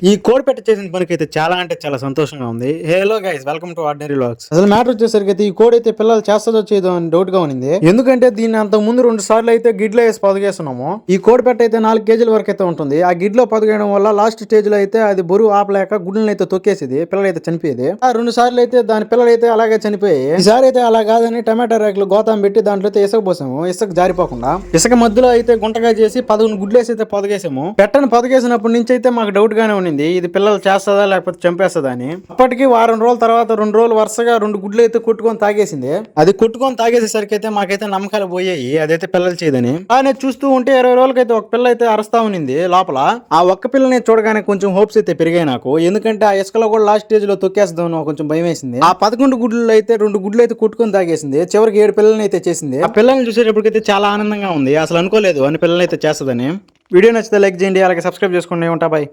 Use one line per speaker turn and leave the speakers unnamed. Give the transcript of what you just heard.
ఈ కోడ్ పెట్ట చేసిన పనికైతే అయితే చాలా అంటే చాలా సంతోషంగా ఉంది. Hello guys welcome to ordinary lux అసలు మ్యాటర్ వచ్చేసరికి అయితే ఈ కోడ్ అయితే పిల్లలు చేస్తుందో చేయదో అని డౌట్గా ఉంది ఎందుకంటే దీన్ని అంత ముందు రెండు సార్లు అయితే గిడ్లో వేసి పొదగేస్తున్నాము. ఈ కోడ్ పెట్ట అయితే నాలుగు కేజీల వరకు అయితే ఉంటుంది. ఆ గిడ్లో పొదగేయడం వల్ల లాస్ట్ స్టేజ్లో అయితే అది బరువు ఆపలేక గుడ్లను అయితే తొక్కేసేది పిల్లలు అయితే చనిపోయేది. ఆ రెండు సార్లు అయితే దాని పిల్లలు అయితే అలాగే చనిపోయాయి. ఈసారి అయితే అలా కాదని టమాటా రేకులు గోతాం పెట్టి దాంట్లో అయితే ఇసుక పోసాము ఇసుక జారిపోకుండా. ఇసుక మధ్యలో అయితే గుంటగా చేసి పదకొండు గుడ్లేసి అయితే పొదగేసాము. పెట్టని పొదగేసినప్పటి నుంచి అయితే మాకు డౌట్ గానే ఉండింది. ఇది పిల్లలు చేస్తుందా లేకపోతే చంపేస్తుందా అని. అప్పటికి వారం రోజుల తర్వాత రెండు రోజులు వరుసగా రెండు గుడ్లు అయితే కొట్టుకొని తాగేసింది. అది కొట్టుకొని తాగేసేసరికి అయితే మాకైతే నమ్మకాలు పోయాయి. అదైతే పిల్లలు చేయదని. కానీ చూస్తూ ఉంటే ఇరవై రోజులకైతే ఒక పిల్ల అయితే అరస్తా ఉన్నింది లోపల. ఆ ఒక్క పిల్లని చూడగానే కొంచెం హోప్స్ అయితే పెరిగాయి నాకు. ఎందుకంటే ఆ ఇసుకలో కూడా లాస్ట్ స్టేజ్లో తొక్కేస్తాం కొంచెం భయం వేసింది. ఆ పదకొండు గుడ్లు అయితే రెండు గుడ్లు అయితే కొట్టుకొని తాగేసింది. చివరికి ఏడు పిల్లల్ని అయితే చేసింది. ఆ పిల్లల్ని చూసేటప్పటికైతే చాలా ఆనందంగా ఉంది. అసలు అనుకోలేదు అన్ని పిల్లల్ని అయితే చేస్తుందని. వీడియో నచ్చితే లైక్ చేయండి. అలాగే సబ్స్క్రైబ్ చేసుకోండి. ఉంటా బాయ్.